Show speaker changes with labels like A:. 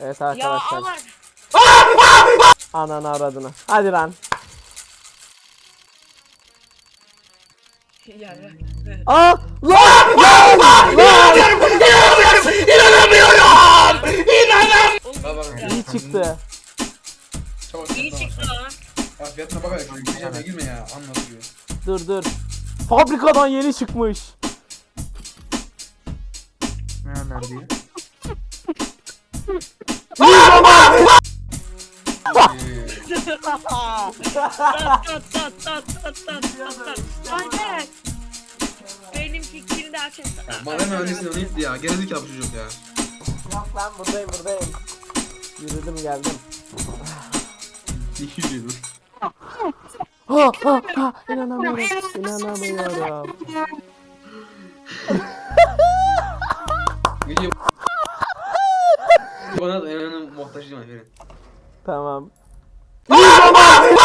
A: Evet
B: Ya
A: arkadaşlar.
B: ama
A: Ananı aradını. Hadi lan.
B: ya
A: Aa! Lan! Lan! Lan!
C: Baba
A: İyi çıktı.
C: çabuk
B: iyi çıktı lan.
C: Ya fiyatına bak ya. Gireceğime girme ya. Anlatıyor.
A: Dur dur. Fabrikadan yeni çıkmış.
D: Ne önemli değil.
B: Tat tat tat tat tat tat tat tat. Alper. Benim fikrini de açın.
C: Bana mühendisliği onu itti ya. Gerizekalı bu çocuk ya.
A: Yok lan buradayım buradayım. Yürüdüm geldim.
C: Ne yürüyorsun?
A: Ha ha ha inanamıyorum. İnanamıyorum.
C: Bana da inanın muhtaçlığım var. verin.
A: Tamam.